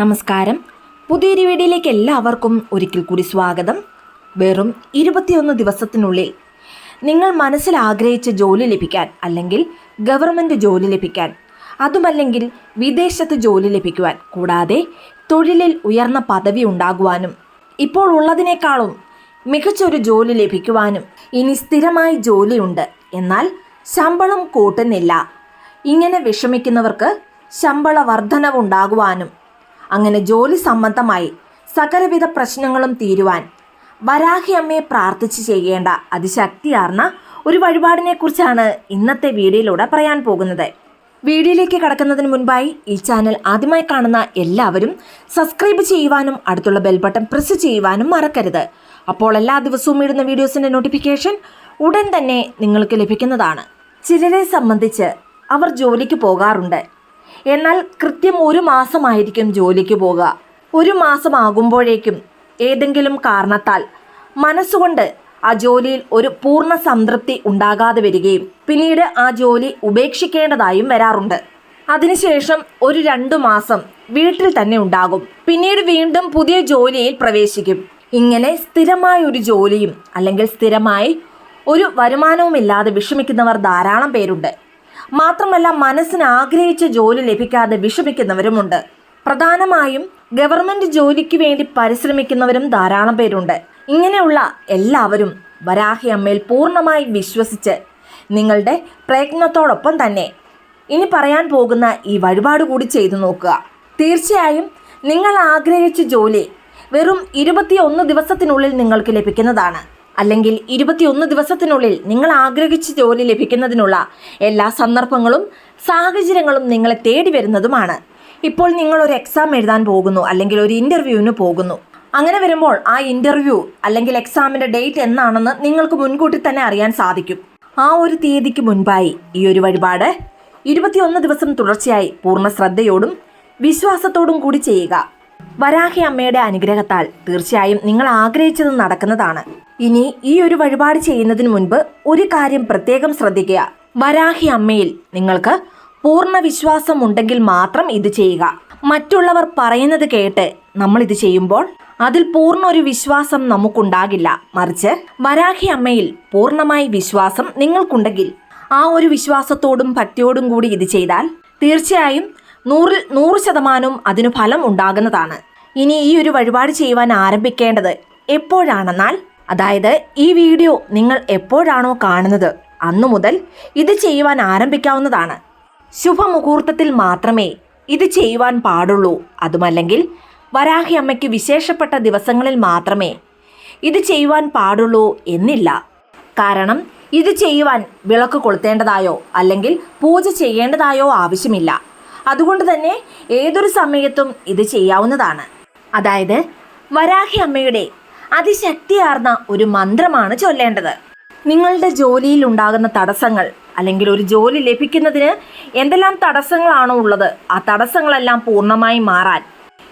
നമസ്കാരം. പുതിയൊരു വീഡിയോയിലേക്ക് എല്ലാവർക്കും ഒരിക്കൽ കൂടി സ്വാഗതം. വെറും ഇരുപത്തിയൊന്ന് ദിവസത്തിനുള്ളിൽ നിങ്ങൾ മനസ്സിൽ ആഗ്രഹിച്ച ജോലി ലഭിക്കാൻ അല്ലെങ്കിൽ ഗവൺമെന്റ് ജോലി ലഭിക്കാൻ അതുമല്ലെങ്കിൽ വിദേശത്ത് ജോലി ലഭിക്കുവാൻ കൂടാതെ തൊഴിലിൽ ഉയർന്ന പദവി ഉണ്ടാകുവാനും ഇപ്പോൾ ഉള്ളതിനേക്കാളും മികച്ചൊരു ജോലി ലഭിക്കുവാനും ഇനി സ്ഥിരമായി ജോലിയുണ്ട്. എന്നാൽ ശമ്പളം കൂട്ടുന്നില്ല. ഇങ്ങനെ വിഷമിക്കുന്നവർക്ക് ശമ്പള വർധനവുണ്ടാകുവാനും അങ്ങനെ ജോലി സംബന്ധമായി സകലവിധ പ്രശ്നങ്ങളും തീരുവാൻ വരാഹിയമ്മയെ പ്രാർത്ഥിച്ച് ചെയ്യേണ്ട അതിശക്തിയാർന്ന ഒരു വഴിപാടിനെ കുറിച്ചാണ് ഇന്നത്തെ വീഡിയോയിലൂടെ പറയാൻ പോകുന്നത്. വീഡിയോയിലേക്ക് കടക്കുന്നതിന് മുൻപായി ഈ ചാനൽ ആദ്യമായി കാണുന്ന എല്ലാവരും സബ്സ്ക്രൈബ് ചെയ്യുവാനും അടുത്തുള്ള ബെൽ ബട്ടൺ പ്രസ് ചെയ്യുവാനും മറക്കരുത്. അപ്പോൾ എല്ലാ ദിവസവും ഇടുന്ന വീഡിയോസിന്റെ നോട്ടിഫിക്കേഷൻ ഉടൻ തന്നെ നിങ്ങൾക്ക് ലഭിക്കുന്നതാണ്. ചിലരെ സംബന്ധിച്ച് അവർ ജോലിക്ക് പോകാറുണ്ട്. എന്നാൽ കൃത്യം ഒരു മാസമായിരിക്കും ജോലിക്ക് പോകുക ഒരു മാസമാകുമ്പോഴേക്കും ഏതെങ്കിലും കാരണത്താൽ മനസ്സുകൊണ്ട് ആ ജോലിയിൽ ഒരു പൂർണ സംതൃപ്തി ഉണ്ടാകാതെ വരികയും പിന്നീട് ആ ജോലി ഉപേക്ഷിക്കേണ്ടതായും വരാറുണ്ട്. അതിനുശേഷം ഒരു രണ്ടു മാസം വീട്ടിൽ തന്നെ ഉണ്ടാകും. പിന്നീട് വീണ്ടും പുതിയ ജോലിയിൽ പ്രവേശിക്കും. ഇങ്ങനെ സ്ഥിരമായ ഒരു ജോലിയും അല്ലെങ്കിൽ സ്ഥിരമായി ഒരു വരുമാനവുമില്ലാതെ വിഷമിക്കുന്നവർ ധാരാളം പേരുണ്ട്. മാത്രമല്ല മനസ്സിന് ആഗ്രഹിച്ച ജോലി ലഭിക്കാതെ വിഷമിക്കുന്നവരുമുണ്ട്. പ്രധാനമായും ഗവൺമെന്റ് ജോലിക്ക് വേണ്ടി പരിശ്രമിക്കുന്നവരും ധാരാളം പേരുണ്ട്. ഇങ്ങനെയുള്ള എല്ലാവരും വരാഹി അമ്മയിൽ പൂർണമായി വിശ്വസിച്ച് നിങ്ങളുടെ പ്രയത്നത്തോടൊപ്പം തന്നെ ഇനി പറയാൻ പോകുന്ന ഈ വഴിപാട് കൂടി ചെയ്തു നോക്കുക. തീർച്ചയായും നിങ്ങൾ ആഗ്രഹിച്ച ജോലി വെറും ഇരുപത്തിയൊന്ന് ദിവസത്തിനുള്ളിൽ നിങ്ങൾക്ക് ലഭിക്കുന്നതാണ്. അല്ലെങ്കിൽ ഇരുപത്തിയൊന്ന് ദിവസത്തിനുള്ളിൽ നിങ്ങൾ ആഗ്രഹിച്ച ജോലി ലഭിക്കുന്നതിനുള്ള എല്ലാ സന്ദർഭങ്ങളും സാഹചര്യങ്ങളും നിങ്ങളെ തേടി വരുന്നതുമാണ്. ഇപ്പോൾ നിങ്ങൾ ഒരു എക്സാം എഴുതാൻ പോകുന്നു അല്ലെങ്കിൽ ഒരു ഇന്റർവ്യൂവിന് പോകുന്നു. അങ്ങനെ വരുമ്പോൾ ആ ഇന്റർവ്യൂ അല്ലെങ്കിൽ എക്സാമിന്റെ ഡേറ്റ് എന്നാണെന്ന് നിങ്ങൾക്ക് മുൻകൂട്ടി തന്നെ അറിയാൻ സാധിക്കും. ആ ഒരു തീയതിക്ക് മുൻപായി ഈ ഒരു വഴിപാട് ഇരുപത്തിയൊന്ന് ദിവസം തുടർച്ചയായി പൂർണ ശ്രദ്ധയോടും വിശ്വാസത്തോടും കൂടി ചെയ്യുക. വരാഹി അമ്മയുടെ അനുഗ്രഹത്താൽ തീർച്ചയായും നിങ്ങൾ ആഗ്രഹിച്ചത് നടക്കുന്നതാണ്. ഇനി ഈ ഒരു വഴിപാട് ചെയ്യുന്നതിന് മുൻപ് ഒരു കാര്യം പ്രത്യേകം ശ്രദ്ധിക്കുക. വരാഹി അമ്മയിൽ നിങ്ങൾക്ക് പൂർണ വിശ്വാസം ഉണ്ടെങ്കിൽ മാത്രം ഇത് ചെയ്യുക. മറ്റുള്ളവർ പറയുന്നത് കേട്ട് നമ്മൾ ഇത് ചെയ്യുമ്പോൾ അതിൽ പൂർണ ഒരു വിശ്വാസം നമുക്കുണ്ടാകില്ല. മറിച്ച് വരാഹി അമ്മയിൽ പൂർണമായി വിശ്വാസം നിങ്ങൾക്കുണ്ടെങ്കിൽ ആ ഒരു വിശ്വാസത്തോടും ഭക്തിയോടും കൂടി ഇത് ചെയ്താൽ തീർച്ചയായും നൂറിൽ നൂറ് ശതമാനവും അതിന് ഫലം ഉണ്ടാകുന്നതാണ്. ഇനി ഈ ഒരു വഴിപാട് ചെയ്യുവാൻ ആരംഭിക്കേണ്ടത് എപ്പോഴാണെന്നാൽ അതായത് ഈ വീഡിയോ നിങ്ങൾ എപ്പോഴാണോ കാണുന്നത് അന്നു മുതൽ ഇത് ചെയ്യുവാൻ ആരംഭിക്കാവുന്നതാണ്. ശുഭമുഹൂർത്തത്തിൽ മാത്രമേ ഇത് ചെയ്യുവാൻ പാടുള്ളൂ. അതുമല്ലെങ്കിൽ വരാഹി അമ്മയ്ക്ക് വിശേഷപ്പെട്ട ദിവസങ്ങളിൽ മാത്രമേ ഇത് ചെയ്യുവാൻ പാടുള്ളൂ എന്നില്ല. കാരണം ഇത് ചെയ്യുവാൻ വിളക്ക് കൊളുത്തേണ്ടതായോ അല്ലെങ്കിൽ പൂജ ചെയ്യേണ്ടതായോ ആവശ്യമില്ല. അതുകൊണ്ട് തന്നെ ഏതൊരു സമയത്തും ഇത് ചെയ്യാവുന്നതാണ്. അതായത് വരാഹി അമ്മയുടെ അതിശക്തിയാർന്ന ഒരു മന്ത്രമാണ് ചൊല്ലേണ്ടത്. നിങ്ങളുടെ ജോലിയിൽ ഉണ്ടാകുന്ന തടസ്സങ്ങൾ അല്ലെങ്കിൽ ഒരു ജോലി ലഭിക്കുന്നതിന് എന്തെല്ലാം തടസ്സങ്ങളാണോ ഉള്ളത് ആ തടസ്സങ്ങളെല്ലാം പൂർണമായി മാറാൻ.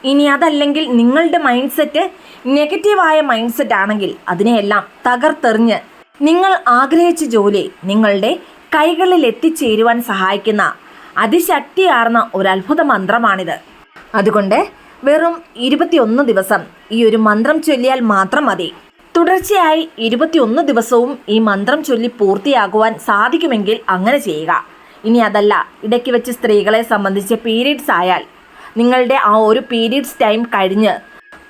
ഇനി അതല്ലെങ്കിൽ നിങ്ങളുടെ മൈൻഡ് സെറ്റ് നെഗറ്റീവായ മൈൻഡ് സെറ്റ് ആണെങ്കിൽ അതിനെയെല്ലാം തകർത്തെറിഞ്ഞ് നിങ്ങൾ ആഗ്രഹിച്ച ജോലി നിങ്ങളുടെ കൈകളിൽ എത്തിച്ചേരുവാൻ സഹായിക്കുന്ന അതിശക്തിയാർന്ന ഒരു അത്ഭുത മന്ത്രമാണിത്. അതുകൊണ്ട് വെറും ഇരുപത്തിയൊന്ന് ദിവസം. ഈ ഒരു മന്ത്രം ചൊല്ലിയാൽ മാത്രം മതി. തുടർച്ചയായി ഇരുപത്തിയൊന്ന് ദിവസവും ഈ മന്ത്രം ചൊല്ലി പൂർത്തിയാകുവാൻ സാധിക്കുമെങ്കിൽ അങ്ങനെ ചെയ്യുക. ഇനി അതല്ല ഇടയ്ക്ക് വെച്ച് സ്ത്രീകളെ സംബന്ധിച്ച് പീരീഡ്സ് ആയാൽ. നിങ്ങളുടെ ആ ഒരു പീരീഡ്സ് ടൈം കഴിഞ്ഞ്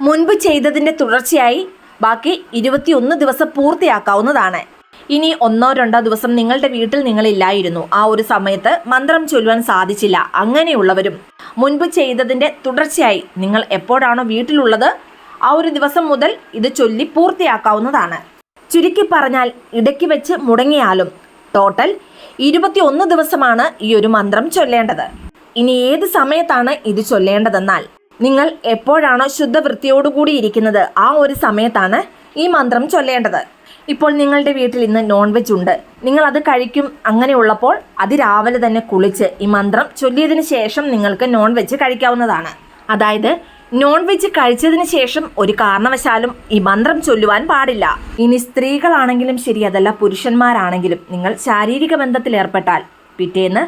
മുൻപ് ചെയ്തതിന്റെ തുടർച്ചയായി ബാക്കി ഇരുപത്തിയൊന്ന് ദിവസം പൂർത്തിയാക്കാവുന്നതാണ്. ഇനി ഒന്നോ രണ്ടോ ദിവസം നിങ്ങളുടെ വീട്ടിൽ നിങ്ങളില്ലായിരുന്നു. ആ ഒരു സമയത്ത് മന്ത്രം ചൊല്ലുവാൻ സാധിച്ചില്ല. അങ്ങനെയുള്ളവരും മുൻപ് ചെയ്തതിന്റെ തുടർച്ചയായി നിങ്ങൾ എപ്പോഴാണോ വീട്ടിലുള്ളത് ആ ഒരു ദിവസം മുതൽ ഇത് ചൊല്ലി പൂർത്തിയാക്കാവുന്നതാണ്. ചുരുക്കി പറഞ്ഞാൽ ഇടയ്ക്ക് വെച്ച് മുടങ്ങിയാലും ടോട്ടൽ ഇരുപത്തിയൊന്ന് ദിവസമാണ് ഈ ഒരു മന്ത്രം ചൊല്ലേണ്ടത്. ഇനി ഏത് സമയത്താണ് ഇത് ചൊല്ലേണ്ടതെന്നാൽ നിങ്ങൾ എപ്പോഴാണോ ശുദ്ധവൃത്തിയോടുകൂടി ഇരിക്കുന്നത് ആ ഒരു സമയത്താണ് ഈ മന്ത്രം ചൊല്ലേണ്ടത്. ഇപ്പോൾ നിങ്ങളുടെ വീട്ടിൽ ഇന്ന് നോൺ വെജ് ഉണ്ട്. നിങ്ങൾ അത് കഴിക്കും. അങ്ങനെയുള്ളപ്പോൾ അതിരാവിലെ തന്നെ കുളിച്ച് ഈ മന്ത്രം ചൊല്ലിയതിന് ശേഷം നിങ്ങൾക്ക് നോൺ വെജ് കഴിക്കാവുന്നതാണ്. അതായത് നോൺ വെജ് കഴിച്ചതിന് ശേഷം ഒരു കാരണവശാലും ഈ മന്ത്രം ചൊല്ലുവാൻ പാടില്ല. ഇനി സ്ത്രീകളാണെങ്കിലും ശരി അതല്ല പുരുഷന്മാരാണെങ്കിലും നിങ്ങൾ ശാരീരിക ബന്ധത്തിൽ ഏർപ്പെട്ടാൽ പിറ്റേന്ന്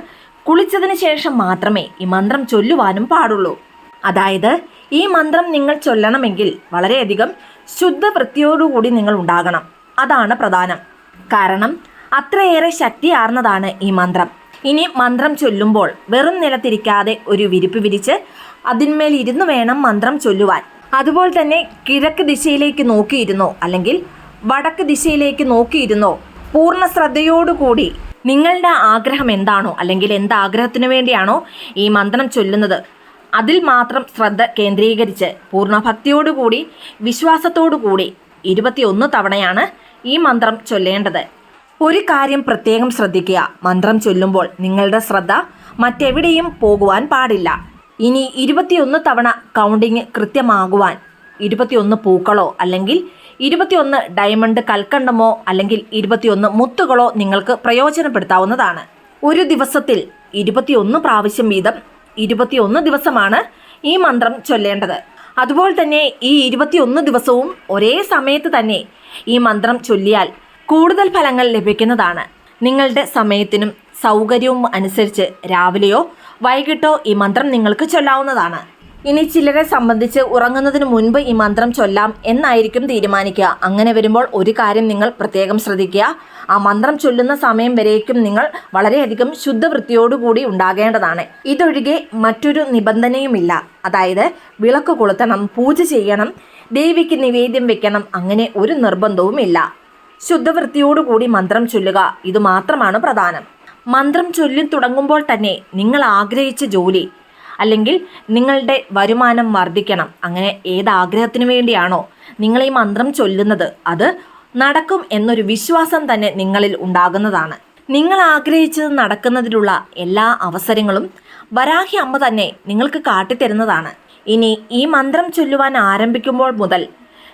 കുളിച്ചതിന് ശേഷം മാത്രമേ ഈ മന്ത്രം ചൊല്ലുവാനും പാടുള്ളൂ. അതായത് ഈ മന്ത്രം നിങ്ങൾ ചൊല്ലണമെങ്കിൽ വളരെയധികം ശുദ്ധവൃത്തിയോടുകൂടി നിങ്ങൾ ഉണ്ടാകണം. അതാണ് പ്രധാനം. കാരണം അത്രയേറെ ശക്തിയാർന്നതാണ് ഈ മന്ത്രം. ഇനി മന്ത്രം ചൊല്ലുമ്പോൾ വെറും നിലത്തിരിക്കാതെ ഒരു വിരിപ്പ് വിരിച്ച് അതിന്മേൽ ഇരുന്ന് വേണം മന്ത്രം ചൊല്ലുവാൻ. അതുപോലെ തന്നെ കിഴക്ക് ദിശയിലേക്ക് നോക്കിയിരുന്നോ അല്ലെങ്കിൽ വടക്ക് ദിശയിലേക്ക് നോക്കിയിരുന്നോ പൂർണ ശ്രദ്ധയോടുകൂടി നിങ്ങളുടെ ആഗ്രഹം എന്താണോ അല്ലെങ്കിൽ എന്ത് ആഗ്രഹത്തിനു വേണ്ടിയാണോ ഈ മന്ത്രം ചൊല്ലുന്നത് അതിൽ മാത്രം ശ്രദ്ധ കേന്ദ്രീകരിച്ച് പൂർണ ഭക്തിയോടുകൂടി വിശ്വാസത്തോടുകൂടി ഇരുപത്തിയൊന്ന് തവണയാണ് ഈ മന്ത്രം ചൊല്ലേണ്ടത്. ഒരു കാര്യം പ്രത്യേകം ശ്രദ്ധിക്കുക. മന്ത്രം ചൊല്ലുമ്പോൾ നിങ്ങളുടെ ശ്രദ്ധ മറ്റെവിടെയും പോകുവാൻ പാടില്ല. ഇനി ഇരുപത്തിയൊന്ന് തവണ കൗണ്ടിങ് കൃത്യമാകുവാൻ ഇരുപത്തിയൊന്ന് പൂക്കളോ അല്ലെങ്കിൽ ഇരുപത്തിയൊന്ന് ഡയമണ്ട് കൽക്കണ്ടമോ അല്ലെങ്കിൽ ഇരുപത്തിയൊന്ന് മുത്തുകളോ നിങ്ങൾക്ക് പ്രയോജനപ്പെടുത്താവുന്നതാണ്. ഒരു ദിവസത്തിൽ ഇരുപത്തിയൊന്ന് പ്രാവശ്യം വീതം ഇരുപത്തിയൊന്ന് ദിവസമാണ് ഈ മന്ത്രം ചൊല്ലേണ്ടത്. അതുപോലെ തന്നെ ഈ ഇരുപത്തിയൊന്ന് ദിവസവും ഒരേ സമയത്ത് തന്നെ ഈ മന്ത്രം ചൊല്ലിയാൽ കൂടുതൽ ഫലങ്ങൾ ലഭിക്കുന്നതാണ്. നിങ്ങളുടെ സമയത്തിനും സൗകര്യവും അനുസരിച്ച് രാവിലെയോ വൈകിട്ടോ ഈ മന്ത്രം നിങ്ങൾക്ക് ചൊല്ലാവുന്നതാണ്. ഇനി ചിലരെ സംബന്ധിച്ച് ഉറങ്ങുന്നതിന് മുൻപ് ഈ മന്ത്രം ചൊല്ലാം എന്നായിരിക്കും തീരുമാനിക്കുക. അങ്ങനെ വരുമ്പോൾ ഒരു കാര്യം നിങ്ങൾ പ്രത്യേകം ശ്രദ്ധിക്കുക. ആ മന്ത്രം ചൊല്ലുന്ന സമയം വരേക്കും നിങ്ങൾ വളരെയധികം ശുദ്ധവൃത്തിയോടുകൂടി ഉണ്ടാകേണ്ടതാണ്. ഇതൊഴികെ മറ്റൊരു നിബന്ധനയുമില്ല. അതായത് വിളക്ക് കൊളുത്തണം പൂജ ചെയ്യണം ദേവിക്ക് നിവേദ്യം വെക്കണം അങ്ങനെ ഒരു നിർബന്ധവുമില്ല. ശുദ്ധവൃത്തിയോടുകൂടി മന്ത്രം ചൊല്ലുക ഇത് മാത്രമാണ് പ്രധാനം. മന്ത്രം ചൊല്ലി തുടങ്ങുമ്പോൾ തന്നെ നിങ്ങൾ ആഗ്രഹിച്ച ജോലി അല്ലെങ്കിൽ നിങ്ങളുടെ വരുമാനം വർദ്ധിക്കണം. അങ്ങനെ ഏത് ആഗ്രഹത്തിനു വേണ്ടിയാണോ നിങ്ങൾ ഈ മന്ത്രം ചൊല്ലുന്നത്. അത് നടക്കും എന്നൊരു വിശ്വാസം തന്നെ നിങ്ങളിൽ ഉണ്ടാകുന്നതാണ്. നിങ്ങൾ ആഗ്രഹിച്ചത് നടക്കുന്നതിനുള്ള എല്ലാ അവസരങ്ങളും വരാഹി അമ്മ തന്നെ നിങ്ങൾക്ക് കാട്ടിത്തരുന്നതാണ്. ഇനി ഈ മന്ത്രം ചൊല്ലുവാൻ ആരംഭിക്കുമ്പോൾ മുതൽ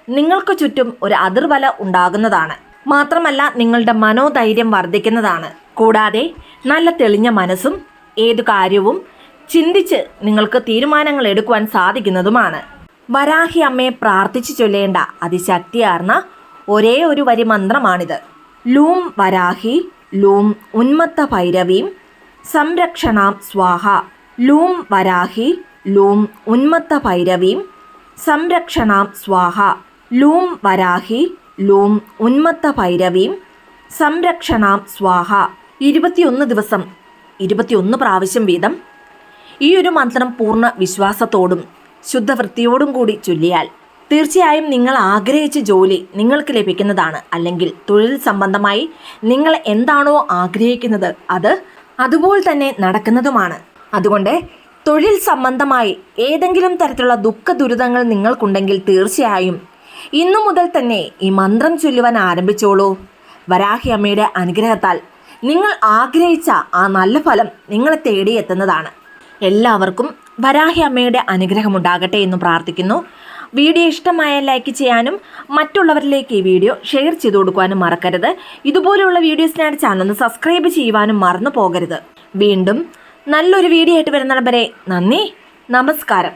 നിങ്ങൾക്ക് ചുറ്റും ഒരു അതിർവല ഉണ്ടാകുന്നതാണ്. മാത്രമല്ല നിങ്ങളുടെ മനോധൈര്യം വർദ്ധിക്കുന്നതാണ്. കൂടാതെ നല്ല തെളിഞ്ഞ മനസ്സും ഏതു കാര്യവും ചിന്തിച്ച് നിങ്ങൾക്ക് തീരുമാനങ്ങൾ എടുക്കുവാൻ സാധിക്കുന്നതുമാണ്. വരാഹി അമ്മയെ പ്രാർത്ഥിച്ചു ചൊല്ലേണ്ട അതിശക്തിയാർന്ന ഒരേ ഒരു വരി മന്ത്രമാണിത്. ലൂം വരാഹി ലൂം ഉന്മത്ത ഭൈരവീം സംരക്ഷണാം സ്വാഹ. ലൂം വരാഹി ലൂം ഉന്മത്ത ഭൈരവീം സംരക്ഷണാം സ്വാഹ. ലൂം വരാഹി ലൂം ഉന്മത്ത ഭൈരവീം സംരക്ഷണാം സ്വാഹ. ഇരുപത്തിയൊന്ന് ദിവസം ഇരുപത്തിയൊന്ന് പ്രാവശ്യം വീതം. ഈ ഒരു മന്ത്രം പൂർണ വിശ്വാസത്തോടും ശുദ്ധവൃത്തിയോടും കൂടി ചൊല്ലിയാൽ തീർച്ചയായും നിങ്ങൾ ആഗ്രഹിച്ച ജോലി നിങ്ങൾക്ക് ലഭിക്കുന്നതാണ്. അല്ലെങ്കിൽ തൊഴിൽ സംബന്ധമായി നിങ്ങൾ എന്താണോ ആഗ്രഹിക്കുന്നത് അത് അതുപോലെ തന്നെ നടക്കുന്നതുമാണ്. അതുകൊണ്ട് തൊഴിൽ സംബന്ധമായി ഏതെങ്കിലും തരത്തിലുള്ള ദുഃഖ ദുരിതങ്ങൾ നിങ്ങൾക്കുണ്ടെങ്കിൽ തീർച്ചയായും ഇന്നു മുതൽ തന്നെ ഈ മന്ത്രം ചൊല്ലുവാൻ ആരംഭിച്ചോളൂ. വരാഹി അമ്മയുടെ അനുഗ്രഹത്താൽ നിങ്ങൾ ആഗ്രഹിച്ച ആ നല്ല ഫലം നിങ്ങളെ തേടിയെത്തുന്നതാണ് എല്ലാവർക്കും വരാഹി അമ്മയുടെ അനുഗ്രഹം ഉണ്ടാകട്ടെ എന്ന് പ്രാർത്ഥിക്കുന്നു. വീഡിയോ ഇഷ്ടമായ ലൈക്ക് ചെയ്യാനും മറ്റുള്ളവരിലേക്ക് ഈ വീഡിയോ ഷെയർ ചെയ്തു കൊടുക്കുവാനും മറക്കരുത്. ഇതുപോലെയുള്ള വീഡിയോസിനായിട്ട് ചാനൽ ഒന്ന് സബ്സ്ക്രൈബ് ചെയ്യുവാനും മറന്നു പോകരുത്. വീണ്ടും നല്ലൊരു വീഡിയോ ആയിട്ട് വരുന്നിടം വരെ നന്ദി. നമസ്കാരം.